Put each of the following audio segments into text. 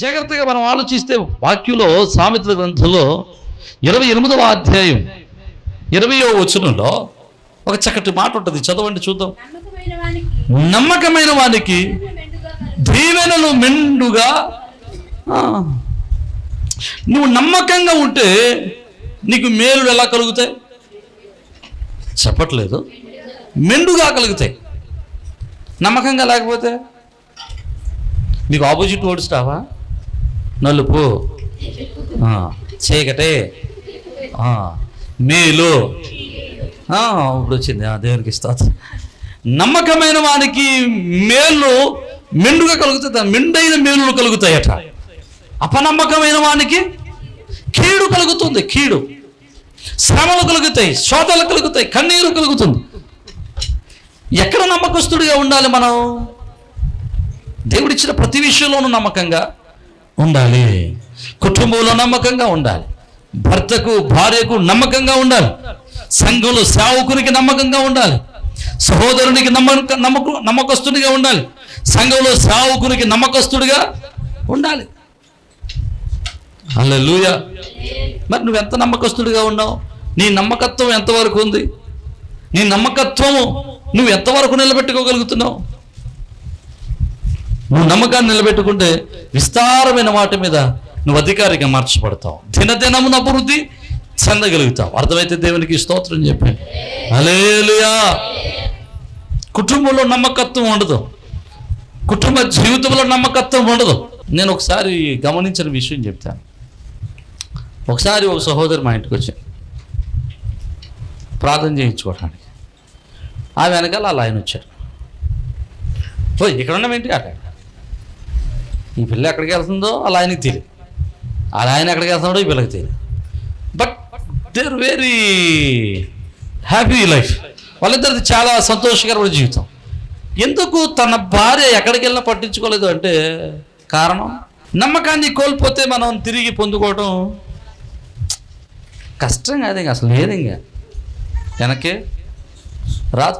జాగ్రత్తగా మనం ఆలోచిస్తే వాక్యులో సామెతల గ్రంథంలో ఇరవై ఎనిమిదవ అధ్యాయం ఇరవయో వచనంలో ఒక చక్కటి మాట ఉంటుంది. చదవండి చూద్దాం. నమ్మకమైన వానికి మెండుగా దీవెనలు మెండుగా నువ్వు నమ్మకంగా ఉంటే నీకు మేలు ఎలా కలుగుతాయి? చెప్పట్లేదు. మెండుగా కలుగుతాయి. నమ్మకంగా లేకపోతే నీకు ఆపోజిట్ ఓడిస్తావా నలుపు. చీకటే. చీకటి మేలు ఇప్పుడు వచ్చింది. ఆ, దేవునికి స్తోత్రం. నమ్మకమైన వానికి మేలు మెండుగా కలుగుతుంది మెండైన మేలులు కలుగుతాయట. అపనమ్మకమైన వానికి కీడు కలుగుతుంది. కీడు. శ్రమలు కలుగుతాయి. శోధలు కలుగుతాయి. కన్నీరు కలుగుతుంది. ఎక్కడ నమ్మకస్తుడిగా ఉండాలి మనం? దేవుడిచ్చిన ప్రతి విషయంలోనూ నమ్మకంగా ఉండాలి. కుటుంబంలో నమ్మకంగా ఉండాలి. భర్తకు భార్యకు నమ్మకంగా ఉండాలి. సంఘంలో సేవకునికి నమ్మకంగా ఉండాలి. సహోదరునికి నమ్మక నమ్మక నమ్మకస్తుడిగా ఉండాలి. సంఘంలో సేవకునికి నమ్మకస్తుడిగా ఉండాలి. హల్లెలూయ. మరి నువ్వు ఎంత నమ్మకస్తుడిగా ఉన్నావు? నీ నమ్మకత్వం ఎంతవరకు ఉంది? నీ నమ్మకత్వము నువ్వు ఎంతవరకు నిలబెట్టుకోగలుగుతున్నావు? నువ్వు నమ్మకాన్ని నిలబెట్టుకుంటే విస్తారమైన వాటి మీద నువ్వు అధికారిగా మార్చబడతావు. దినదినమున అభివృద్ధి చెందగలుగుతావు. అర్థమైతే దేవునికి స్తోత్రం చెప్పాను అలేలుయా కుటుంబంలో నమ్మకత్వం ఉండదు. కుటుంబ జీవితంలో నమ్మకత్వం ఉండదు. నేను ఒకసారి గమనించిన విషయం చెప్తాను. ఒకసారి ఒక సహోదరి మా ఇంటికి వచ్చాను ప్రార్థన చేయించుకోవడానికి. ఆ వెనకాల అలా ఆయన వచ్చాడు ఓ ఇక్కడ ఉన్నామేంటి అక్కడ ఈ పిల్ల ఎక్కడికి వెళ్తుందో అలా ఆయనకి తెలియదు. అలా ఆయన ఎక్కడికి వెళ్తున్నాడో ఈ పిల్లకి తెలియదు. But their very happy life వాళ్ళిద్దరిది చాలా సంతోషకరమైన జీవితం. ఎందుకు తన భార్య ఎక్కడికి వెళ్ళినా పట్టించుకోలేదు అంటే కారణం? నమ్మకాన్ని కోల్పోతే మనం తిరిగి పొందుకోవడం కష్టం కాదు ఇంకా అసలు లేదు ఇంకా. వెనకే రాదు.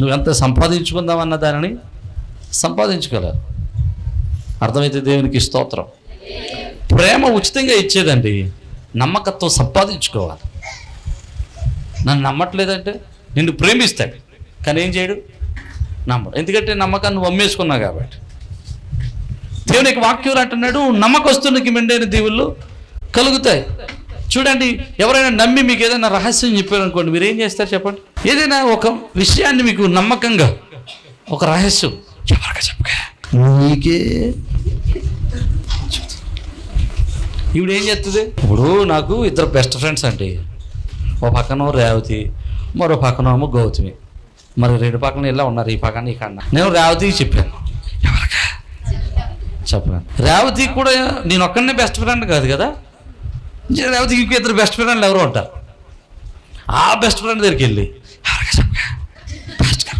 నువ్వు ఎంత సంపాదించుకుందామన్న దానిని సంపాదించుకోలేవు. అర్థమైతే దేవునికి స్తోత్రం. ప్రేమ ఉచితంగా ఇచ్చేదండి. నమ్మకత్వం సంపాదించుకోవాలి. నన్ను నమ్మట్లేదంటే నిన్ను ప్రేమిస్తాడు. కానీ ఏం చేయడు? నమ్మడు. ఎందుకంటే నమ్మకాన్ని నువ్వు అమ్మేసుకున్నావు కాబట్టి. దేవునికి వాక్యం అంటున్నాడు నమ్మకస్తునికి మెండైన దేవుళ్ళు కలుగుతాయి. చూడండి ఎవరైనా నమ్మి మీకు ఏదైనా రహస్యం చెప్పారు అనుకోండి మీరు ఏం చేస్తారు చెప్పండి? ఏదైనా ఒక విషయాన్ని మీకు నమ్మకంగా ఒక రహస్యం ఎవరిగా చెప్పగా నీకే. ఇప్పుడు ఏం చేస్తుంది ఇప్పుడు నాకు ఇద్దరు బెస్ట్ ఫ్రెండ్స్ అండి. ఓ పక్కన రేవతి మరో పక్కన ఏమో గౌతమి. మరి రెండు పక్కన ఇలా ఉన్నారు ఈ పక్కన ఈ కన్నా. నేను రేవతికి చెప్పాను. ఎవరికా? చెప్పాను? రేవతి కూడా నేను ఒక్కడనే బెస్ట్ ఫ్రెండ్ కాదు కదా. రేవతికి ఇంకో ఇద్దరు బెస్ట్ ఫ్రెండ్లు ఎవరు ఉంటారు. ఆ బెస్ట్ ఫ్రెండ్ దగ్గరికి వెళ్ళి ఎవరికా చెప్పగా బెస్ట్గా,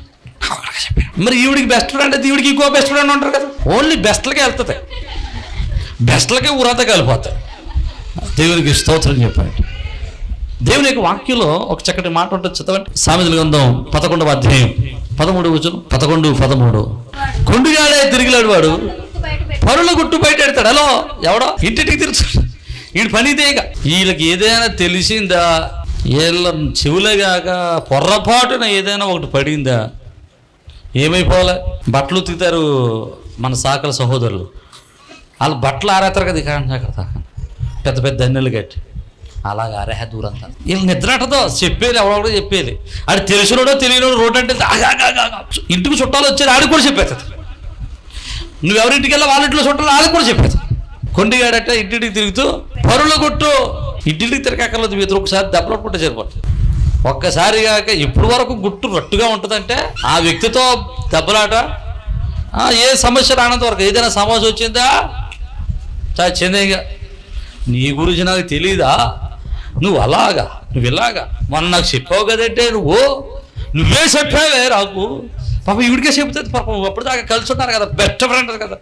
ఎవరికా చెప్పా? మరి ఈవిడికి బెస్ట్ ఫ్రెండ్ అయితే ఈవిడికి ఇంకో బెస్ట్ ఫ్రెండ్ ఉంటారు కదా. ఓన్లీ బెస్ట్లకే వెళ్తుంది. బెస్ట్లకే ఊరంతా కలిపోతాయి. దేవునికి స్తోత్రం చెప్పండి. దేవుని యొక్క వాక్యంలో ఒక చక్కటి మాట ఉంటుంది చదవండి. సామెతల గ్రంథం పదకొండవ అధ్యాయం పదమూడు వచ్చును పదకొండు పదమూడు. కొండుగాడే తిరిగిలాడు వాడు. పరుల గుట్టు బయట పెడతాడు. హలో ఎవడో? ఇంటికి తిరుగుతాడు. వీడి పని ఇక వీళ్ళకి ఏదైనా తెలిసిందా? వీళ్ళ చెవులగాక పొర్రపాటున ఏదైనా ఒకటి పడిందా? ఏమైపోవాలి? బట్టలు ఉతుకుతారు మన సాకల సహోదరులు. వాళ్ళు బట్టలు ఆరేస్తారు కదా ఇక్కడ నుంచి పెద్ద పెద్ద ధన్యులు కట్టి. అలాగ ఆరేహ దూరంతా. వీళ్ళు నిద్రటదో చెప్పేది ఎవడో చెప్పేది. అది తెలిసినోడో తెలియనోడు రోడ్డు అంటే ఇంటికి చుట్టాలు వచ్చేది ఆడికి కూడా చెప్పేస్తుంది నువ్వు ఎవరింటికి వెళ్ళా వాళ్ళ ఇంట్లో చుట్టాలు వాళ్ళకి కూడా చెప్పేది కొండిగాడట ఇంటింటికి తిరుగుతూ పరుల కొట్టు. ఇంటింటికి తిరగక్కర్లేదు. మీ ఒకసారి ఒకసారి కొట్టే సరిపోతుంది. ఒక్కసారి కాక ఇప్పుడు వరకు గుట్టు రట్టుగా ఉంటుందంటే ఆ వ్యక్తితో దెబ్బలాట? ఏ సమస్య రానంత వరకు ఏదైనా సమస్య వచ్చిందా? చచ్చిందే నీ గురించి నాకు తెలీదా? నువ్వు అలాగా నువ్వు ఇలాగా. మొన్న నాకు చెప్పావు కదంటే నువ్వు నువ్వే చెప్పావే నాకు పాప ఇవిడికే చెప్తుంది పాపం అప్పుడు దాకా కలిసి ఉన్నారు కదా బెస్ట్ ఫ్రెండ్ కదా.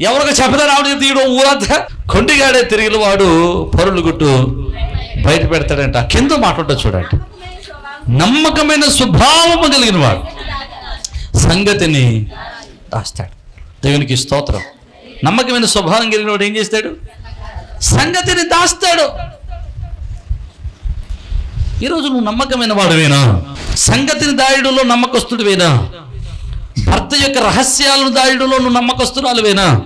ఎవరికి చెప్పదా రావడం తీయడం ఊరంతా. కొండిగాడే తిరిగిన వాడు పరులు గుట్టు. బయట పెడతాడంట కింద మాట చూడండి. నమ్మకమైన స్వభావము కలిగిన వాడు. సంగతిని రాస్తాడు. దేవునికి స్తోత్రం. నమ్మకమైన స్వభావం కలిగిన వాడు ఏం చేస్తాడు? సంగతిని దాస్తాడు. ఈరోజు నువ్వు నమ్మకమైన వాడువేనా? సంగతిని దాయడంలో నమ్మకస్తుడివేనా? భర్త యొక్క రహస్యాలను దాయడంలో నువ్వు నమ్మకస్తురాలువేనా?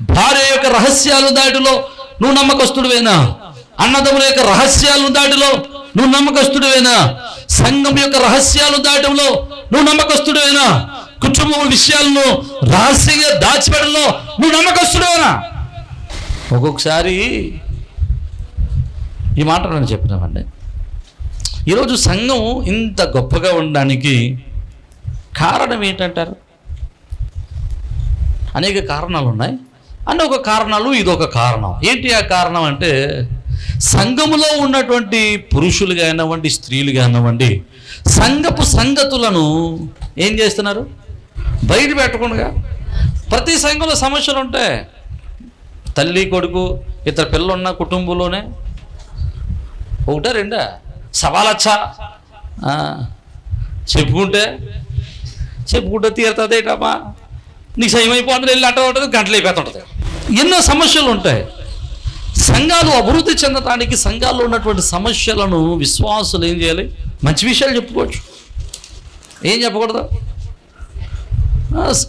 భార్య యొక్క రహస్యాలు దాటిలో నువ్వు నమ్మకస్తుడివేనా? అన్నదమ్ముల యొక్క రహస్యాలను దాటిలో నువ్వు నమ్మకస్తుడివేనా? సంఘం యొక్క రహస్యాలు దాటంలో నువ్వు నమ్మకస్తుడివేనా? కుటుంబం విషయాలను రహస్యంగా దాచిపెట్టడంలో నువ్వు నమ్మకస్తుడివేనా? ఒక్కొక్కసారి ఈ మాట నేను చెప్పినామండి. ఈరోజు సంఘం ఇంత గొప్పగా ఉండడానికి కారణం ఏంటంటారు? అనేక కారణాలు ఉన్నాయి అంటే ఒక కారణాలు ఇదొక కారణం. ఏంటి ఆ కారణం అంటే సంఘములో ఉన్నటువంటి పురుషులు కానివ్వండి స్త్రీలు కానివ్వండి సంఘపు సంగతులను ఏం చేస్తున్నారు? బయట పెట్టకుండా ప్రతి సంఘంలో సమస్యలు ఉంటాయి. తల్లి కొడుకు ఇతర పిల్లలు ఉన్న కుటుంబంలోనే ఒకటా రెండా? సవాలచ్చ. ఆ, చెప్పుకుంటే చెప్పుకుంటే తీరుతుందేటమ్మా? నీకు సైమ్ వెళ్ళి అట్ట ఉంటుంది గంటలు అయిపోతుంటుంది. ఎన్నో సమస్యలు ఉంటాయి. సంఘాలు అభివృద్ధి చెందటానికి సంఘాల్లో ఉన్నటువంటి సమస్యలను విశ్వాసులు ఏం చేయాలి? మంచి విషయాలు చెప్పుకోవచ్చు. ఏం చెప్పకూడదు?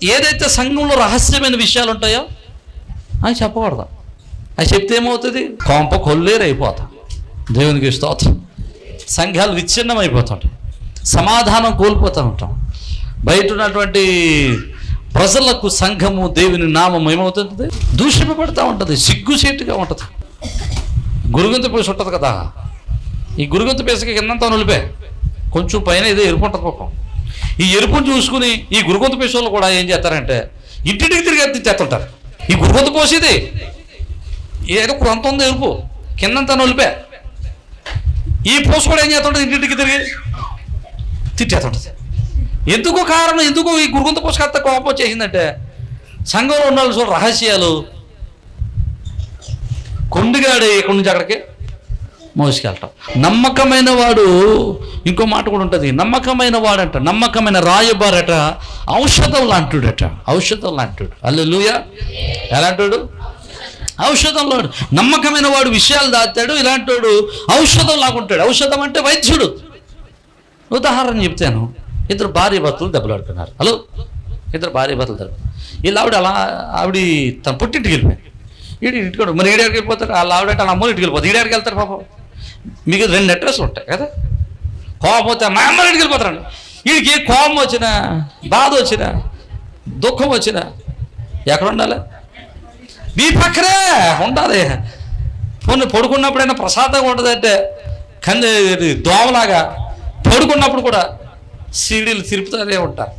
ఏదైతే సంఘంలో రహస్యమైన విషయాలు ఉంటాయో అని చెప్పకూడదు. అది చెప్తే ఏమవుతుంది? కొంప కొల్లేరు అయిపోతా దేవునికి స్తోత్రం. సంఘాలు విచ్ఛిన్నం అయిపోతుంటాయి సమాధానం కోల్పోతూ ఉంటాం. బయట ఉన్నటువంటి ప్రజలకు సంఘము దేవుని నామం ఏమవుతుంది దూషింపబడుతూ ఉంటుంది. సిగ్గుసేటుగా ఉంటుంది. గురుగంత పూసి ఉంటుంది కదా. ఈ గురుగంత పేసకి కిందంతా నులిపే. కొంచెం పైన ఏదో ఎరుపు ఉంటుంది పాపం. ఈ ఎరుపును చూసుకుని ఈ గురుగొంత పేసోళ్ళు కూడా ఏం చేస్తారంటే ఇంటింటికి తిరిగి చేస్తుంటారు ఈ గురుగొంత పోసేది ఏదో కొంత ఉంది ఎరుపు. కిందంతా నొలిపే. ఈ పోసు కూడా ఏం చేస్తుంటుంది ఇంటింటికి తిరిగి? తిట్టేస్తుంటుంది. ఎందుకు కారణం ఎందుకు ఈ గురుగుంత పుస్తకత్త కోపం వచ్చేసిందంటే సంఘంలో ఉన్న వాళ్ళు రహస్యాలు కొండిగాడు ఇక్కడి నుంచి అక్కడికి? మోసుకెళ్ళటం నమ్మకమైన వాడు ఇంకో మాట కూడా ఉంటుంది. నమ్మకమైన వాడంట నమ్మకమైన రాయబారట ఔషధం లాంటిడట ఔషధం లాంటిడు అల్లు లూయ ఎలాంటివాడు? ఔషధం లాడు. నమ్మకమైన వాడు విషయాలు దాస్తాడు ఇలాంటి వాడు ఔషధం లాగుంటాడు. ఔషధం అంటే వైద్యుడు. ఉదాహరణ చెప్తాను. ఇద్దరు భార్య భర్తలు దెబ్బలాడుతున్నారు. హలో? ఇద్దరు భార్య భర్తలు దెబ్బ వీళ్ళు ఆవిడ అలా ఆవిడ తన పుట్టింటికి వెళ్ళిపోయింది. ఈడు ఇటుకోడు మరి ఈడాడికి వెళ్ళిపోతారు వాళ్ళు ఆవిడ వాళ్ళ అమ్మలు ఇంటికి వెళ్ళిపోతారు ఈడాడికి వెళ్తారు పాపం. మీకు రెండు అడ్రస్లు ఉంటాయి కదా. కోపం మా అమ్మ ఇటుకు వెళ్ళిపోతారండి వీడికి కోపం వచ్చినా బాధ వచ్చినా దుఃఖం వచ్చినా ఎక్కడ ఉండాలి? మీ పక్కనే ఉండాలి. పోనీ పడుకున్నప్పుడైనా ప్రసాదంగా ఉంటుందంటే కంది దోమలాగా పడుకున్నప్పుడు కూడా సీడీలు తిరుపుతూనే ఉంటారు.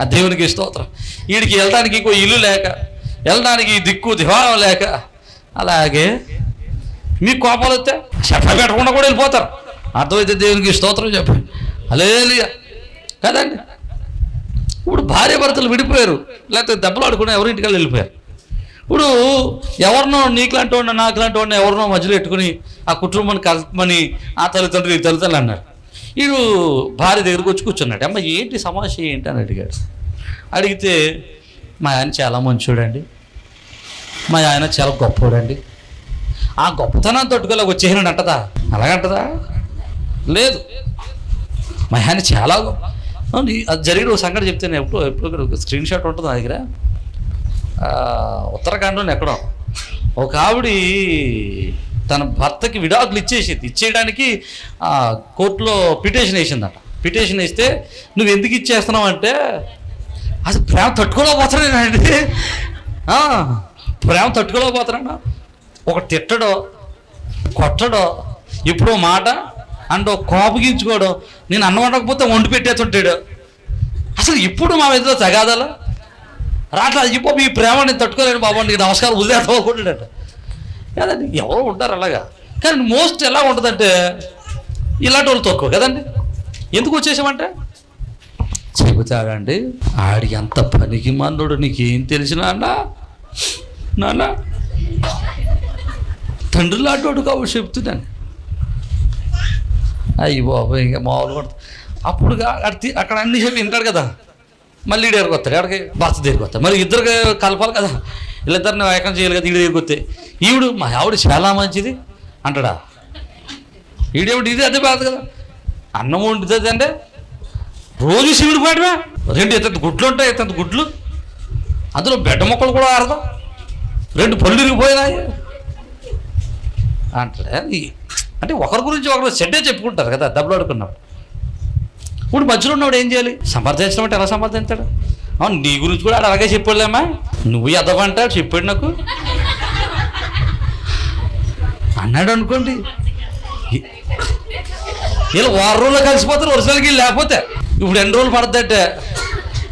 ఆ దేవునికి స్తోత్రం. వీడికి వెళ్ళడానికి ఇంకో ఇల్లు లేక వెళ్ళడానికి దిక్కు దివాణం లేక అలాగే మీకు కోపాలు వస్తే చెప్ప పెట్టకుండా కూడా వెళ్ళిపోతారు. అర్థమైతే దేవునికి స్తోత్రం చెప్పండి. అలేలియ కదండి. ఇప్పుడు భార్య భర్తలు విడిపోయారు. లేకపోతే దెబ్బలు ఆడుకుని ఎవరింటికి వెళ్ళిపోయారు? ఇప్పుడు ఎవరినో నీకులాంటి వాడిని నాకులాంటి వాడిని ఎవరినో మధ్యలో పెట్టుకుని ఆ కుటుంబాన్ని కలపమని ఆ తల్లిదండ్రులు ఈ తల్లిదండ్రులు అన్నారు. వీడు భార్య దగ్గరకు వచ్చి కూర్చున్నాడు. అమ్మ ఏంటి సమస్య ఏంటి అని అడిగాడు. అడిగితే మా ఆయన చాలా మంచోడండి. మా ఆయన చాలా గొప్పోడండి. ఆ గొప్పతనం తట్టుకోలేక వచ్చేసినాడు అంటదా? అలాగంటదా? లేదు. మా ఆయన చాలా అది జరిగిన ఒక సంగతి చెప్తాను ఎప్పుడు ఎప్పుడు ఒక స్క్రీన్ షాట్ ఉంటుంది నా దగ్గర. ఉత్తరాఖండ్లో ఎక్కడో. ఒక ఆవిడ తన భర్తకి విడాకులు ఇచ్చేసింది. ఇచ్చేయడానికి కోర్టులో పిటిషన్ వేసిందట. పిటిషన్ వేస్తే నువ్వు ఎందుకు ఇచ్చేస్తున్నావు? అంటే అసలు ప్రేమ తట్టుకోలేకపోతున్నానండి అండి ప్రేమ తట్టుకోలేకపోతున్నాను. ఒక తిట్టడో కొట్టడో ఎప్పుడో మాట అండ్ కోపగించుకోవడం నేను అన్నం వండకపోతే వండి పెట్టేస్తుంటాడు. అసలు ఇప్పుడు మా మీద తగాదాలు? రాట్లా ఇప్పుడు మీ ప్రేమ నేను తట్టుకోలేను బాబు నీకు నమస్కారం వదిలేకపోకుంటాడట కదండి ఎవరు ఉంటారు అలాగా. కానీ మోస్ట్ ఎలా ఉంటుందంటే ఇలాంటి వాళ్ళు తక్కువ కదండి. ఎందుకు వచ్చేసామంటే చెబుతాడండి. ఆడి ఎంత పనికి మందుడు నీకేం తెలిసినా అన్నా నాన్న? తండ్రి లాంటి కాబట్టి చెప్తున్నాను. అయ్యి బాబు ఇంకా మామూలు కొడతా. అప్పుడు అక్కడ అన్ని చెప్పి వింటాడు కదా. మళ్ళీ ఈడ ఎరగొస్తాడు ఎక్కడికి భర్త దగ్గరికి వస్తాడు. మరి ఇద్దరు కలపాలి కదా. వీళ్ళిద్దరిని ఏకం చేయాలి కదా ఈడు దగ్గరికి వస్తే. ఈవిడు మా ఆవిడ చాలా మంచిది అంటాడా? ఈడేమిటి? ఇది అదే బాధ కదా. అన్నం వండుతుంది అంటే రోజు శివుడు పాడవా రెండు ఇతంత గుడ్లు ఉంటాయి ఎత్తంత గుడ్లు? అందులో బిడ్డ మొక్కలు కూడా ఆరదు రెండు పళ్ళు ఇరిగిపోయినాయి అంటే అంటే ఒకరి గురించి ఒకరు చెడ్డే చెప్పుకుంటారు కదా దెబ్బలు ఆడుకున్నప్పుడు. ఇప్పుడు మధ్యలో ఉన్నవాడు ఏం చేయాలి? సమర్థించడం అంటే ఎలా సమర్థించాడు అవును నీ గురించి కూడా ఆడు అలాగే చెప్పాడులేమ్మా. నువ్వు ఎదవంటాడు చెప్పాడు నాకు. అన్నాడు అనుకోండి. వీళ్ళు వారం రోజులు కలిసిపోతారు ఒరిజినల్కి లేకపోతే. ఇప్పుడు ఎన్ని రోజులు పడద్దంటే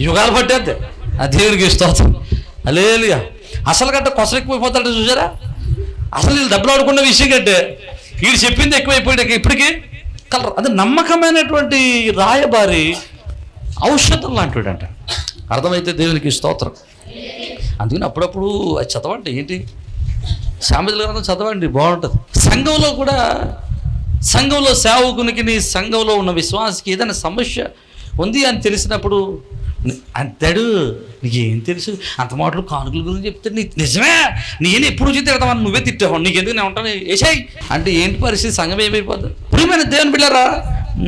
యుగాలు పట్టేద్ది. ఆ దేవునికి ఇష్టం అలేలుగా అసలు కంటే కొసలు చూసారా? అసలు వీళ్ళు డబ్బులు ఆడుకున్న విషయం కంటే వీడు చెప్పింది ఎక్కువైపోయాడు ఇప్పటికీ కలర్. అది నమ్మకమైనటువంటి రాయబారి ఔషధం లాంటివాడు అంట అర్థమైతే దేవునికి స్తోత్రం. అందుకని అప్పుడప్పుడు అది చదవండి. ఏంటి? సామెతల గ్రంథం చదవండి. బాగుంటుంది. సంఘంలో కూడా సంఘంలో సేవకునికి నీ సంఘంలో ఉన్న విశ్వాసకి ఏదైనా సమస్య ఉంది అని తెలిసినప్పుడు అంతాడు నీకు ఏం తెలుసు? అంత మాటలు కానుకల గురించి చెప్తే నీ నిజమే! నేను ఎప్పుడు చూసి తిడతామని నువ్వే తిట్టావు నీకు ఎందుకు నేను ఉంటాను? వేసాయి అంటే ఏంటి పరిస్థితి? సంఘం ఏమైపోతుంది ప్రియమైన దేవుని బిళ్ళారా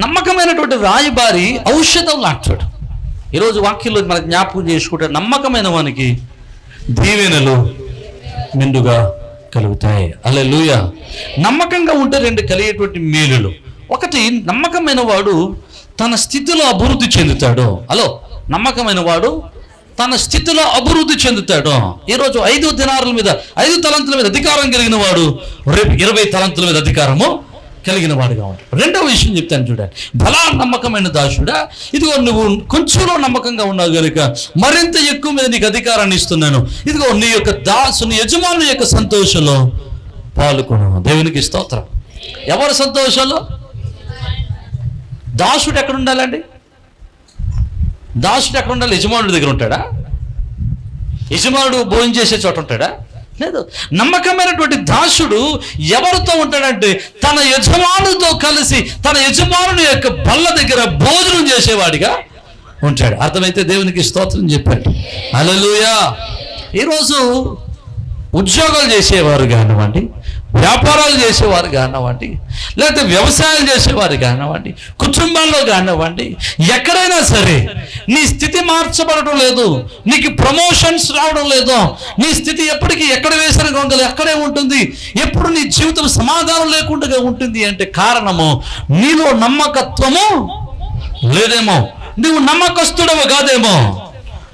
నమ్మకమైనటువంటి రాయబారి ఔషధం లాంటాడు ఈరోజు వాక్యంలో మన జ్ఞాపకం చేసుకుంటే నమ్మకమైన వానికి దీవెనలు మెండుగా కలుగుతాయి. అలా నమ్మకంగా ఉంటే రెండు కలిగేటువంటి మేలులు. ఒకటి నమ్మకమైన వాడు తన స్థితిలో అభివృద్ధి చెందుతాడు. హలో నమ్మకమైన వాడు తన స్థితిలో అభివృద్ధి చెందుతాడు. ఈరోజు ఐదు దినారుల మీద ఐదు తలంతుల మీద అధికారం కలిగిన వాడు రేపు ఇరవై తలంతుల మీద అధికారము కలిగిన వాడుగా ఉంటాడు రెండవ విషయం చెప్తాను చూడండి. బలా నమ్మకమైన దాసుడా ఇదిగో నువ్వు కొంచెంలో నమ్మకంగా ఉన్నావు కనుక మరింత ఎక్కువ మీద నీకు అధికారాన్ని ఇస్తున్నాను. ఇదిగో నీ యొక్క దాసుని యజమాను యొక్క సంతోషంలో పాల్గొను. దేవునికి స్తోత్రం. ఎవరి సంతోషంలో? దాసుడు ఎక్కడ ఉండాలండి? దాసుడు ఎక్కడ ఉండాలి? యజమానుడి దగ్గర ఉంటాడా? యజమానుడు భోజనం చేసే చోట ఉంటాడా? లేదు. నమ్మకమైనటువంటి దాసుడు ఎవరితో ఉంటాడంటే తన యజమానుతో కలిసి తన యజమానుని యొక్క బల్ల దగ్గర భోజనం చేసేవాడిగా ఉంటాడు. అర్థమైతే దేవునికి స్తోత్రం చెప్పాడు. అలలుయా ఈరోజు ఉద్యోగాలు చేసేవారు కానివ్వండి వ్యాపారాలు చేసేవారు కానివ్వండి లేకపోతే వ్యవసాయాలు చేసేవారు కానివ్వండి కుటుంబాల్లో కానివ్వండి ఎక్కడైనా సరే నీ స్థితి మార్చబడటం లేదు నీకు ప్రమోషన్స్ రావడం లేదు నీ స్థితి ఎప్పటికీ ఎక్కడ వేసిన గొంగలు ఎక్కడే ఉంటుంది ఎప్పుడు నీ జీవితం సమాధానం లేకుండా ఉంటుంది అంటే కారణము నీలో నమ్మకత్వము లేదేమో నువ్వు నమ్మకస్తుడవు కాదేమో.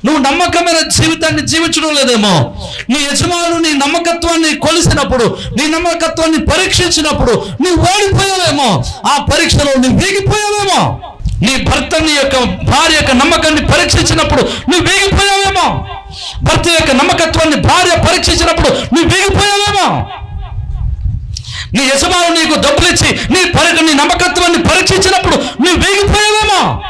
నువ్వు నమ్మకమైన జీవితాన్ని జీవించడం లేదేమో. నీ యజమాను నీ నమ్మకత్వాన్ని కొలిసినప్పుడు నీ నమ్మకత్వాన్ని పరీక్షించినప్పుడు నువ్వు ఓడిపోయావేమో. ఆ పరీక్షలో నువ్వు వేగిపోయావేమో. నీ భర్త నీ యొక్క భార్య యొక్క నమ్మకాన్ని పరీక్షించినప్పుడు నువ్వు వేగిపోయావేమో. భర్త యొక్క నమ్మకత్వాన్ని భార్య పరీక్షించినప్పుడు నువ్వు వేగిపోయావేమో. నీ యజమాను నీకు డబ్బులు ఇచ్చి నీ పరి నీ నమ్మకత్వాన్ని పరీక్షించినప్పుడు నువ్వు వేగిపోయావేమో.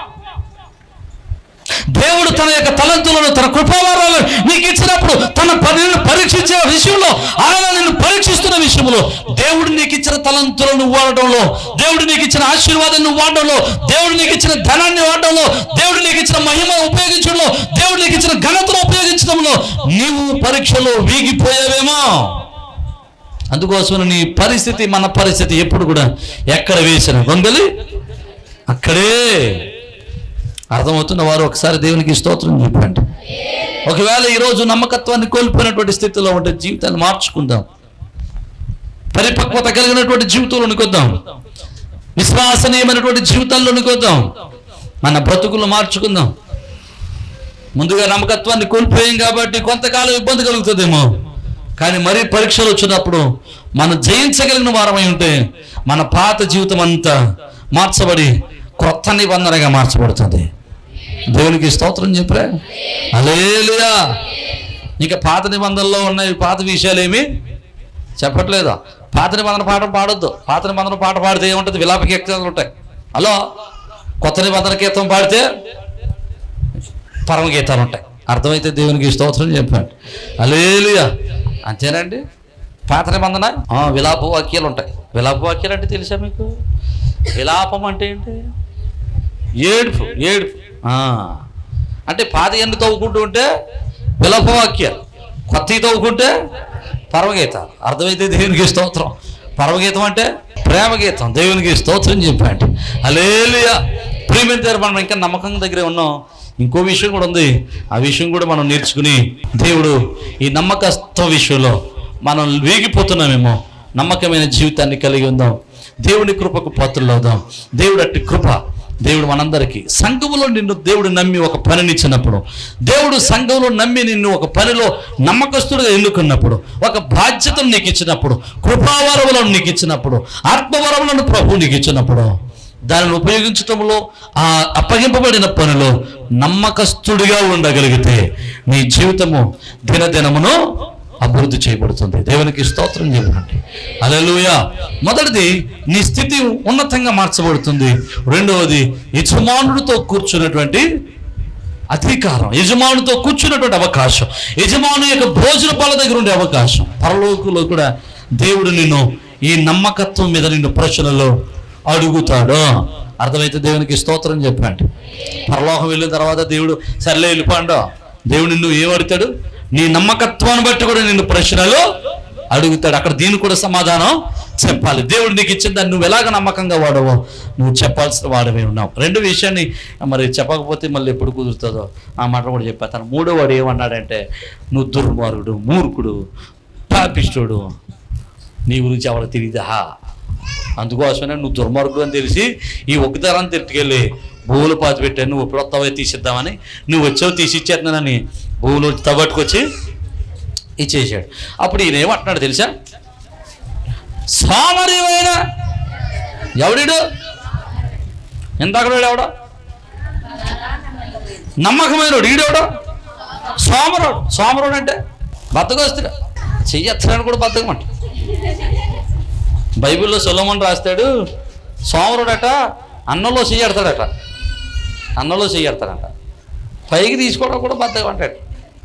దేవుడు తన యొక్క తలంతులను తన కృపావారాలను నీకు ఇచ్చినప్పుడు తన పనిని పరీక్షించే విషయంలో ఆయన నిన్ను పరీక్షిస్తున్న విషయంలో దేవుడు నీకు ఇచ్చిన తలంతులను వాడడంలో దేవుడు నీకు ఇచ్చిన ఆశీర్వాదాన్ని వాడడంలో దేవుడు నీకు ఇచ్చిన ధనాన్ని వాడడంలో దేవుడు నీకు ఇచ్చిన మహిమను ఉపయోగించడంలో దేవుడు నీకు ఇచ్చిన ఘనతను ఉపయోగించడంలో నీవు పరీక్షలో వీగిపోయావేమో. అందుకోసం నీ పరిస్థితి మన పరిస్థితి ఎప్పుడు కూడా ఎక్కడ వేసిన గొంగలి? అక్కడే. అర్థమవుతున్న వారు ఒకసారి దేవునికి స్తోత్రం చెప్పండి. ఒకవేళ ఈరోజు నమ్మకత్వాన్ని కోల్పోయినటువంటి స్థితిలో ఉంటే జీవితాన్ని మార్చుకుందాం. పరిపక్వత కలిగినటువంటి జీవితంలో వద్దాం విశ్వాసనీయమైనటువంటి జీవితాల్లోనికి వద్దాం మన బ్రతుకులు మార్చుకుందాం. ముందుగా నమ్మకత్వాన్ని కోల్పోయాం కాబట్టి కొంతకాలం ఇబ్బంది కలుగుతుందేమో. కానీ మరీ పరీక్షలు వచ్చినప్పుడు మనం జయించగలిగిన వారమై ఉంటే మన పాత జీవితం అంతా మార్చబడి క్రొత్త నిబంధనగా మార్చబడుతుంది. దేవునికి స్తోత్రం చెప్పరా? అలేలుయా ఇంకా పాత నిబంధనలో ఉన్న పాత విషయాలు ఏమి? చెప్పట్లేదా? పాత నిబంధన పాట పాడొద్దు. పాత నిబంధన పాట పాడితే ఏముంటుంది? విలాప కీర్తనలు ఉంటాయి. హలో? కొత్త నిబంధన కీర్తన పాడితే పరమ గీతాలు ఉంటాయి. అర్థమైతే దేవునికి స్తోత్రం చెప్పండి. అలేలుయా అంతేనండి? పాత నిబంధన? విలాప వాక్యాలు ఉంటాయి. విలాప వాక్యాలు అంటే తెలుసా మీకు? విలాపం అంటే ఏంటి? ఏడుపు. ఏడుపు. అంటే పాత ఎన్ని తవ్వుకుంటూ ఉంటే? విలాప కొత్త కొత్తవి తవ్వుకుంటే? పరమగీతాలు అర్థమైతే దేవునికి స్తోత్రం. పరమగీతం అంటే ప్రేమగీతం. దేవునికి స్తోత్రం చెప్పండి. అలేలియా ప్రియమైన దగ్గర మనం ఇంకా నమ్మకం దగ్గరే ఉన్నాం. ఇంకో విషయం కూడా ఉంది. ఆ విషయం కూడా మనం నేర్చుకుని దేవుడు ఈ నమ్మకత్వ విషయంలో మనం వేగిపోతున్నామేమో. నమ్మకమైన జీవితాన్ని కలిగి ఉందాం. దేవుని కృపకు పాత్రలు అవుదాం. దేవుడు అట్టి కృప దేవుడు మనందరికీ. సంఘములో నిన్ను దేవుడు నమ్మి ఒక పనినిచ్చినప్పుడు దేవుడు సంఘంలో నమ్మి నిన్ను ఒక పనిలో నమ్మకస్తుడిగా ఎన్నుకున్నప్పుడు ఒక బాధ్యతను నీకు ఇచ్చినప్పుడు కృపావరములను నీకు ఇచ్చినప్పుడు ఆత్మవరములను ప్రభు నీకు ఇచ్చినప్పుడు దానిని ఉపయోగించటంలో ఆ అప్పగింపబడిన పనిలో నమ్మకస్తుడిగా ఉండగలిగితే నీ జీవితము దినదినమును అభివృద్ధి చేయబడుతుంది. దేవునికి స్తోత్రం చెప్పండి అలెలుయ మొదటిది నీ స్థితి ఉన్నతంగా మార్చబడుతుంది. రెండవది యజమానుడితో కూర్చున్నటువంటి అధికారం యజమానుడితో కూర్చున్నటువంటి అవకాశం యజమాను యొక్క భోజన పాల దగ్గర ఉండే అవకాశం. పరలోకంలో కూడా దేవుడు నిన్ను ఈ నమ్మకత్వం మీద నిన్ను ప్రశ్నలో అడుగుతాడు. అర్థమైతే దేవునికి స్తోత్రం చెప్పండి. పరలోకం వెళ్ళిన తర్వాత దేవుడు సర్లే వెళ్ళిపోండు దేవుడు నిన్ను ఏం నీ నమ్మకత్వాన్ని బట్టి కూడా నిన్ను ప్రశ్నలు అడుగుతాడు. అక్కడ దీని కూడా సమాధానం చెప్పాలి. దేవుడు నీకు ఇచ్చిన దాన్ని నువ్వు ఎలాగ నమ్మకంగా వాడవో నువ్వు చెప్పాల్సిన వాడవే ఉన్నావు. రెండు విషయాన్ని మరి చెప్పకపోతే మళ్ళీ ఎప్పుడు కుదురుతుందో ఆ మాట కూడా చెప్పేస్తాను మూడో వాడు ఏమన్నాడంటే నువ్వు దుర్మార్గుడు మూర్ఖుడు పాపిష్టుడు. నీ గురించి ఎవరు తెలియదా? అందుకోసమే నువ్వు దుర్మార్గుడు అని తెలిసి ఈ ఒక్కదారాన్ని తిట్టుకెళ్ళి భూములు పాతి పెట్టాను నువ్వు ఎప్పుడు వస్తావో తీసిద్దామని నువ్వు వచ్చావు తీసి ఇచ్చేస్తున్నానని భూములు తవ్వట్టుకొచ్చి ఇచ్చేసాడు అప్పుడు ఈయన ఏమంటున్నాడు తెలుసా? సామర్యమైన ఎవడిడు? ఇందాక ఎవడ? నమ్మకమైన ఈడెవడో? సోమరుడు. సోమరుడు అంటే బద్దకొస్తాడు చెయ్యత్తడానికి కూడా బద్దకమంట. బైబిల్లో సొలమన్ రాస్తాడు సోమరుడట అన్నంలో చెయ్యడతాడట అన్నంలో చేయడతారంట పైకి తీసుకోవడం కూడా బద్దకం అంటాడు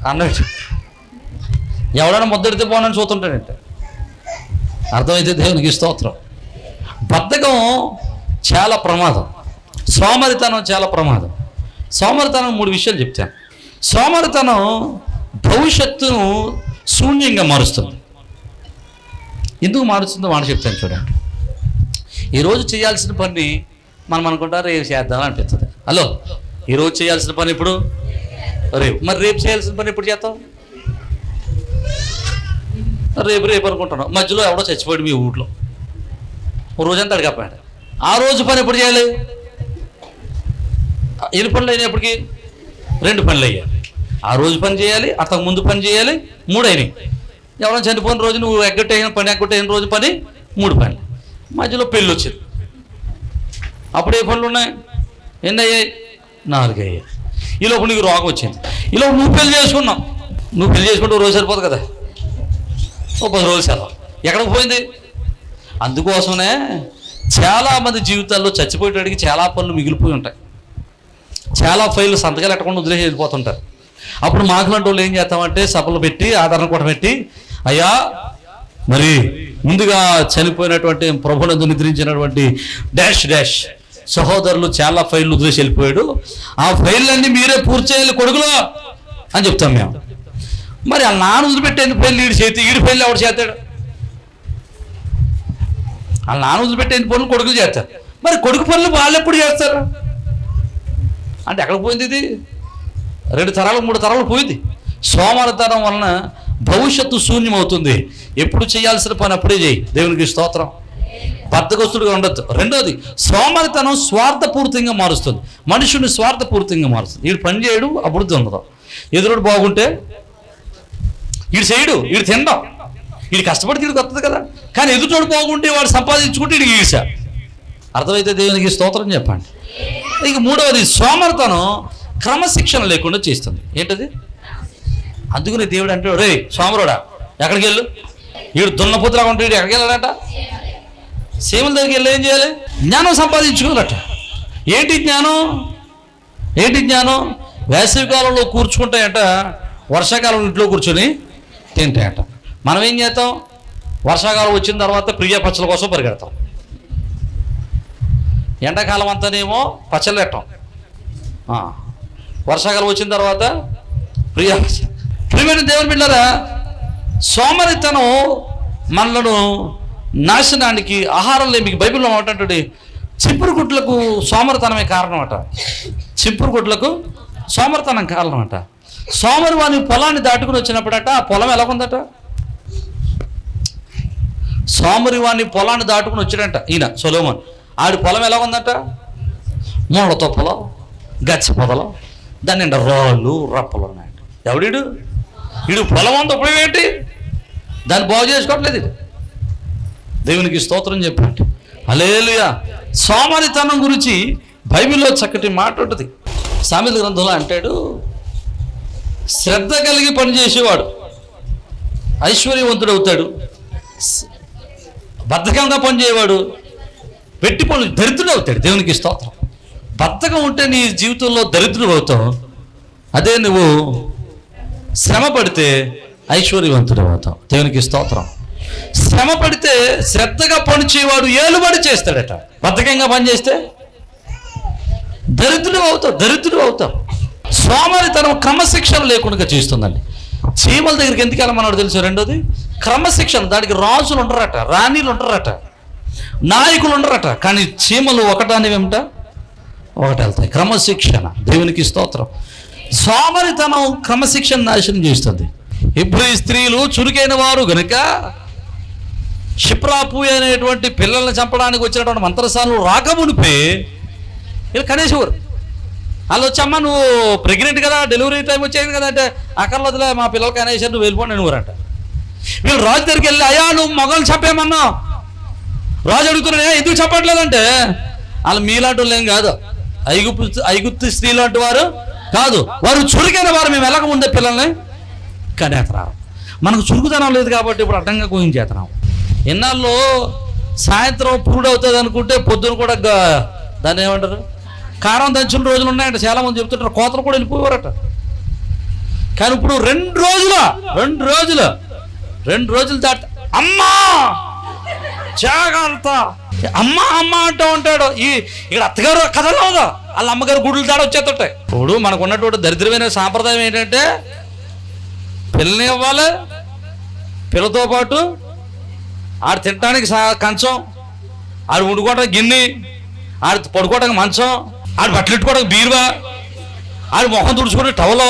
అన్నం ఎవడైనా ముద్దడితే పోనని చూస్తుంటాడంట అర్థమైతే దేవునికి స్తోత్రం. బద్ధకం చాలా ప్రమాదం. సోమరితనం చాలా ప్రమాదం. సోమరితనం మూడు విషయాలు చెప్తాను. సోమరితనం భవిష్యత్తును శూన్యంగా మారుస్తుంది. ఎందుకు మారుస్తుందో మాట చెప్తాను చూడండి. ఈరోజు చేయాల్సిన పని మనం అనుకుంటారు రేపు చేద్దాం అనిపిస్తుంది. హలో ఈరోజు చేయాల్సిన పని ఇప్పుడు? రేపు. మరి రేపు చేయాల్సిన పని ఎప్పుడు చేస్తాం రేపు రేపు అనుకుంటున్నాం మధ్యలో ఎవడో చచ్చిపోయాడు మీ ఊళ్ళో ఓ రోజంతా అడిగపోయాడు ఆ రోజు పని ఎప్పుడు చేయాలి? ఎన్ని పనులు అయినప్పటికీ రెండు పనులు అయ్యాయి. ఆ రోజు పని చేయాలి అంతకు ముందు పని చేయాలి మూడు అయినాయి. ఎవరైనా చనిపోయిన రోజు నువ్వు ఎగ్గొట్టయిన పని ఎగ్గొట్టయిన రోజు పని మూడు పనులు. మధ్యలో పెళ్ళి వచ్చింది. అప్పుడు ఏ పనులు ఉన్నాయి? ఎన్నయ్యాయి అయ్యాయి ఈలోపు నీకు రోగం వచ్చింది. ఇలా నువ్వు పెళ్ళి చేసుకున్నావు. నువ్వు పెళ్ళి చేసుకుంటే రోజు సరిపోదు కదా? ఓ పది రోజులు సెలవు. ఎక్కడికి పోయింది? అందుకోసమే చాలామంది జీవితాల్లో చచ్చిపోయేటాడికి చాలా పనులు మిగిలిపోయి ఉంటాయి. చాలా ఫైళ్ళు సంతకాలు ఎట్టకుండా వదిలేసి వెళ్ళిపోతుంటారు. అప్పుడు మాకులాంటి వాళ్ళు ఏం చేస్తామంటే సభలు పెట్టి ఆదరణ కూడా పెట్టి అయ్యా మరి ముందుగా చనిపోయినటువంటి ప్రభునందు నిద్రించినటువంటి డాష్ డాష్ సహోదరులు చాలా ఫైళ్ళు వదిలేసి వెళ్ళిపోయాడు. ఆ ఫైళ్ళన్నీ మీరే పూర్తి చేయాలి కొడుకులో అని చెప్తాం మేము. మరి ఆ నాన్న వదిలిపెట్టేందుకు పెళ్ళి ఈడు చేతి ఈడు పెళ్ళి ఎవడు చేస్తాడు? ఆ నాన్న ఎన్ని పనులు కొడుకులు చేస్తారు? మరి కొడుకు పనులు వాళ్ళు ఎప్పుడు చేస్తారు? అంటే ఎక్కడ పోయింది ఇది? రెండు తరాలు మూడు తరాలు పోయింది. సోమరతనం వలన భవిష్యత్తు శూన్యమవుతుంది. ఎప్పుడు చేయాల్సిన పని అప్పుడే చేయి. దేవునికి స్తోత్రం. బద్దగస్తుడుగా ఉండొచ్చు. రెండోది సోమరితనం స్వార్థపూరితంగా మారుస్తుంది. మనుషుని స్వార్థపూరితంగా మారుస్తుంది. వీడు పని చేయడు అభివృద్ధి ఉండదు. ఎదురుడు బాగుంటే వీడు చేయడు వీడు తినడం వీడు కష్టపడి తిరిగి వస్తుంది కదా. కానీ ఎదుటోడు బాగుంటే వాడు సంపాదించుకుంటే వీడికి ఈర్ష అర్థమైతే దేవునికి స్తోత్రం చెప్పండి. ఇక మూడవది సోమరితనం క్రమశిక్షణ లేకుండా చేస్తుంది. ఏంటది? అందుకనే దేవుడు అంటే రే సోమరుడా ఎక్కడికి వెళ్ళు? వీడు దున్నపోతులాగా ఉంటాడు వీడు ఎక్కడికి వెళ్ళాడట? సీముల దగ్గరికి వెళ్ళి ఏం చేయాలి? జ్ఞానం సంపాదించుకోవాలట. ఏంటి జ్ఞానం? ఏంటి జ్ఞానం? వేసవి కాలంలో కూర్చుకుంటాయట వర్షాకాలం ఇంట్లో కూర్చొని తింటాయట. మనం ఏం చేస్తాం? వర్షాకాలం వచ్చిన తర్వాత ప్రియ పచ్చల కోసం పరిగెడతాం. ఎండాకాలం అంతానేమో పచ్చళ్ళు పెట్టాం. వర్షాకాలం వచ్చిన తర్వాత ప్రియ ప్రియమైన దేవుని బిడ్డరా సోమరితనం మనలను నాశనానికి ఆహారం మీకు బైబిల్లో మాట్లాడే చింపురు సోమరతనమే సోమరితనమే కారణం అట చింపురు గుడ్లకు కారణం అట సోమరివాణి పొలాన్ని దాటుకుని వచ్చినప్పుడట ఆ పొలం ఎలా ఉందట? సోమరి పొలాన్ని దాటుకుని వచ్చాడంట ఈయన సొలోమన్. ఆడి పొలం ఎలా ఉందట? మూలతో గచ్చ పొదలో దాని నిండా రాళ్ళు రప్పలు ఉన్నాయంట. ఎవడీడు వీడు పొలం ఉంది ఉపయోగం ఏంటి? దాన్ని బాగు చేసుకోవట్లేదు ఇది దేవునికి స్తోత్రం చెప్పండి. అలేలుయా సోమరితనం గురించి బైబిల్లో చక్కటి మాట ఉంటుంది. సామెత గ్రంథంలో అంటాడు శ్రద్ధ కలిగి పనిచేసేవాడు ఐశ్వర్యవంతుడు అవుతాడు. బద్ధకంగా పనిచేయవాడు పెట్టి పనులు దరిద్రుడు అవుతాడు. దేవునికి స్తోత్రం. బద్ధకం ఉంటే నీ జీవితంలో దరిద్రుడు అవుతావు. అదే నువ్వు శ్రమ పడితే ఐశ్వర్యవంతుడు అవుతావు. దేవునికి స్తోత్రం. శ్రమ పడితే శ్రద్ధగా పనిచేయవాడు ఏలుబడి చేస్తాడట. బద్ధకంగా పని చేస్తే దరిద్రుడు అవుతావు దరిద్రుడు అవుతావు సోమరితనం క్రమశిక్షణ లేకుండా చేస్తుందండి. చీమల దగ్గరికి ఎందుకు వెళ్ళమన్నాడు తెలుసు రెండోది? క్రమశిక్షణ దానికి రాజులు ఉండరట రాణీలు ఉండరట నాయకులు ఉండరట కానీ చీమలు ఒకటానివేమిట ఒకటి వెళ్తాయి. క్రమశిక్షణ దేవునికి స్తోత్రం. సోమరితనం క్రమశిక్షణ నాశనం చేస్తుంది. ఇప్పుడు ఈ స్త్రీలు చురుకైన వారు గనుక క్షిప్రాపు అనేటువంటి పిల్లల్ని చంపడానికి వచ్చినటువంటి మంత్రసాలు రాకమునిపే వీళ్ళు కనీసం వాళ్ళు వచ్చమ్మా నువ్వు ప్రెగ్నెంట్ కదా డెలివరీ టైం వచ్చేది కదా అంటే అక్కర్లేదులే మా పిల్లలకి అనేసి నువ్వు వెళ్ళిపోండి నువ్వురంట వీళ్ళు రాజు దగ్గరికి వెళ్ళి అయ్యా నువ్వు మొగలు చెప్పేమన్నా రాజు అడుగుతున్నా ఎందుకు చెప్పట్లేదంటే వాళ్ళు మీలాంటి వాళ్ళు ఏం కాదు. ఐగుప్తు ఐగుప్తు స్త్రీ లాంటి వారు కాదు. వారు చురుకైన వారు మేము వెళ్ళక ముందే పిల్లల్ని కనేతరా మనకు చురుకుతనం లేదు కాబట్టి ఇప్పుడు అడ్డంగా కోయించేతనాం ఇన్నాళ్ళు సాయంత్రం పూర్తి అవుతుంది అనుకుంటే పొద్దున కూడా దాన్ని ఏమంటారు? కారం దంచిన రోజులు ఉన్నాయంట. చాలా మంది చెప్తుంటారు కోతలు కూడా వెళ్ళిపోయారట. కానీ ఇప్పుడు రెండు రోజుల రెండు రోజులు రెండు రోజులు దాట అమ్మా! జాగ్రత్త. అమ్మ అమ్మ అంటూ ఉంటాడు. ఈ ఇక్కడ అత్తగారు కథలో ఉందా? వాళ్ళ అమ్మగారు గుడ్లు దాడ వచ్చేస్తుంటాయి. ఇప్పుడు మనకు ఉన్నటువంటి దరిద్రమైన సాంప్రదాయం ఏంటంటే పిల్లని ఇవ్వాలి పిల్లతో పాటు ఆడు తినడానికి సా- కంచం ఆడు వండుకోవడానికి గిన్నె ఆడు పడుకోవడానికి మంచం ఆడు బట్టలుట్టుకోవడానికి బీరువా ఆడు మొహం తుడుచుకోవడానికి టవలో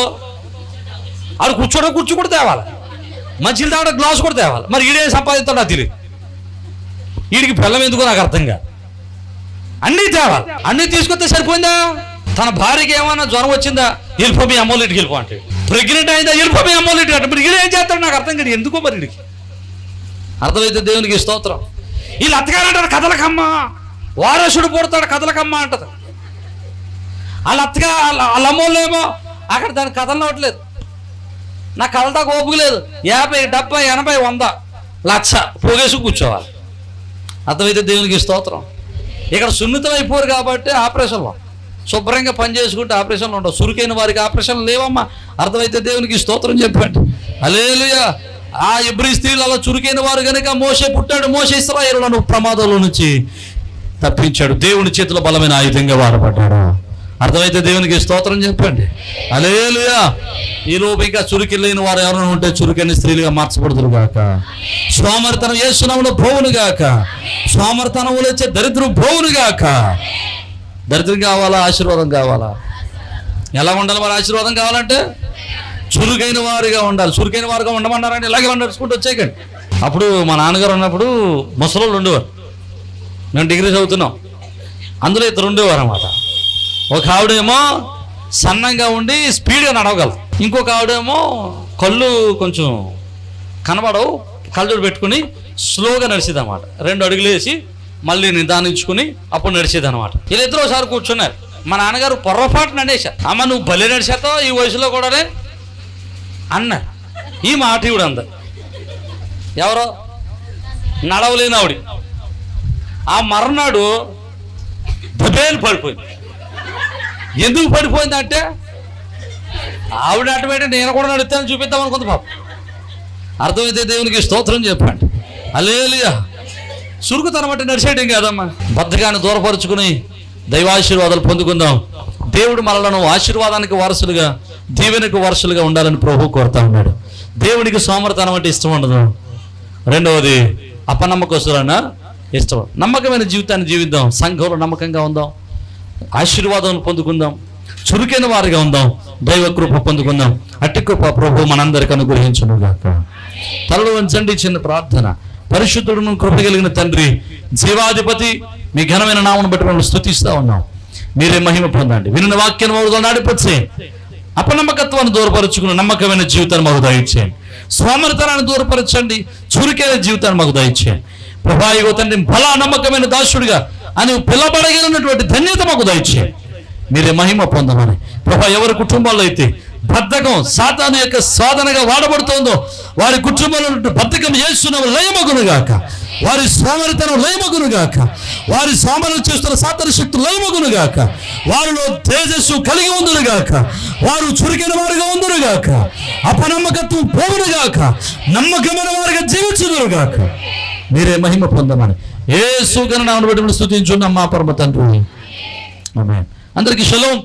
ఆడు కూర్చోవడానికి కూర్చో కూడా తేవాలి. మంచిలు తాగడానికి గ్లాస్ కూడా తేవాలి. మరి ఈడే సంపాదిస్తాడు నాకు తెలియదు వీడికి బెల్లం ఎందుకో నాకు అర్థం కాదు. అన్నీ తేవాలి. అన్నీ తీసుకొస్తే సరిపోయిందా? తన భార్యకి ఏమైనా జ్వరం వచ్చిందా? వెళ్ళిపో మీ అమ్మోళ్ళ ఇంటికి వెళ్ళిపో అంటే ప్రెగ్నెంట్ అయిందా? వెళ్ళిపో మీ అమ్మోళ్ళ ఇంటికి అంటే మరి ఈడు ఏం చేస్తాడు నాకు అర్థం కాదు. ఎందుకో మరి వీడికి అర్థమైతే దేవునికి స్తోత్రం. వీళ్ళు అత్తగారంటారు కథలకమ్మ వారసుడు పుడతాడు కథలకమ్మ అంటది. వాళ్ళ అత్తగా వాళ్ళ అమ్మోళ్ళేమో అక్కడ దాని కథలు నవ్వట్లేదు నా కథలతో ఓపిక లేదు. యాభై డెబ్బై ఎనభై వంద లక్ష పోగేసి కూర్చోవాలి. అర్థమైతే దేవునికి స్తోత్రం. ఇక్కడ సున్నితం అయిపోరు కాబట్టి ఆపరేషన్లో. శుభ్రంగా పని చేసుకుంటే ఆపరేషన్లు ఉండవు. చురుకైన వారికి ఆపరేషన్లు లేవమ్మా. అర్థమైతే దేవునికి స్తోత్రం చెప్పండి. అలేలుయా ఆ ఇబ్రి స్త్రీలు అలా చురుకైన వారు కనుక మోసే పుట్టాడు మోసే ఇస్రాయేలులను ప్రమాదంలో నుంచి తప్పించాడు. దేవుని చేతిలో బలమైన ఆయుధంగా వాడబడ్డాడు. అర్థమైతే దేవునికి స్తోత్రం చెప్పండి. అలేలుయా ఈ లోపు ఇంకా చురుకిల్లైన లేని వారు ఎవరైనా ఉంటే చురుకైన స్త్రీలుగా మార్చబడుతురు గాక. సోమరితనం చేస్తున్నాములో భోవును గాక. సోమర్తనములు వచ్చే దరిద్రం భోవును గాక. దరిద్రం కావాలా? ఆశీర్వాదం కావాలా? ఎలా ఉండాలి మరి ఆశీర్వాదం కావాలంటే? చురుకైన వారిగా ఉండాలి. చురుకైన వారుగా ఉండమన్నారని ఇలాగే నడుచుకుంటూ వచ్చేయకండి. అప్పుడు మా నాన్నగారు ఉన్నప్పుడు ముసలోళ్ళు ఉండేవారు. మేము డిగ్రీ చదువుతున్నాం. అందులో ఇద్దరు ఉండేవారు అనమాట ఒక ఆవిడేమో సన్నంగా ఉండి స్పీడ్గా నడవగలరు ఇంకొక ఆవిడేమో కళ్ళు కొంచెం కనబడవు కళ్ళజోడు పెట్టుకుని స్లోగా నడిచేది అనమాట రెండు అడుగులు వేసి మళ్ళీ నిదానించుకుని అప్పుడు నడిచేది అనమాట వీళ్ళిద్దరు ఒకసారి కూర్చున్నారు. మా నాన్నగారు పొర్రపాటు నడేశారు అమ్మ నువ్వు భలే నడిచేస్తావు ఈ వయసులో కూడానే అన్నారు ఈ మాట ఇవిడు అంద. ఎవరో? నడవలేని ఆవిడ. ఆ మర్నాడు దబేలు పడిపోయింది. ఎందుకు పడిపోయిందంటే ఆవిడ అటువైతే నేను కూడా నడుస్తాను చూపిద్దాం అనుకుంది పాప. అర్థమైతే దేవునికి స్తోత్రం చెప్పండి. అలేలియా చురుకుతనం అంటే నడిచేయడం కాదమ్మా. బద్ధకాన్ని దూరపరుచుకుని దైవాశీర్వాదాలు పొందుకుందాం. దేవుడు మనలను ఆశీర్వాదానికి వారసులుగా దీవెనకు వారసులుగా ఉండాలని ప్రభు కోరుతా ఉన్నాడు. దేవునికి సోమరతనం అంటే ఇష్టం ఉండదు. రెండవది అపనమ్మకస్తులన్న ఇష్టం. నమ్మకమైన జీవితాన్ని జీవిద్దాం. సంఘంలో నమ్మకంగా ఉందాం. ఆశీర్వాదం పొందుకుందాం. చురుకైన వారిగా ఉందాం. దైవ కృప పొందుకుందాం. అట్టి కృప ప్రభు మనందరికి అనుగ్రహించును గాక. తలలు వంచండి చిన్న ప్రార్థన. పరిశుద్ధుడును కృప కలిగిన తండ్రి జీవాధిపతి మీ ఘనమైన నామను బట్టి మనం స్థుతిస్తూ ఉన్నాం. మీరే మహిమ పొందండి. విన్న వాక్యం మరుగుదల నడిపించేయండి అపనమ్మకత్వాన్ని దూరపరుచుకుని నమ్మకమైన జీవితాన్ని మాకు దయచేయండి. సోమరితనాన్ని దూరపరచండి. చురుకైన జీవితాన్ని మాకు దయచేయండి. ప్రభాయిగో తండ్రి బలా నమ్మకమైన దాసుడిగా అని పిలబడగలిగినటువంటి ధన్యత మాకు దయచేయండి. మీరే మహిమ పొందమని. ప్రభా ఎవరి కుటుంబాల్లో అయితే బద్ధకం సాతాను యొక్క సాధనగా వాడబడుతోందో వారి కుటుంబంలో బద్ధకం చేస్తున్న లయమగును గాక. వారి సోమరితనం లయమగును గాక. వారి సోమరం చేస్తున్న సాతన శక్తి లయమగును గాక. వారిలో తేజస్సు కలిగి ఉందును గాక. వారు చురికిన వారుగా ఉందును గాక. అపనమ్మకత్వం పోవును గాక. నమ్మకమైన వారిగా జీవించుదురు గాక. మీరే మహిమ పొందమని. ఏ సుగణ నామను బట్టి స్థుతించున్నాం మా పరమ తండ్రి. అందరికీ శలం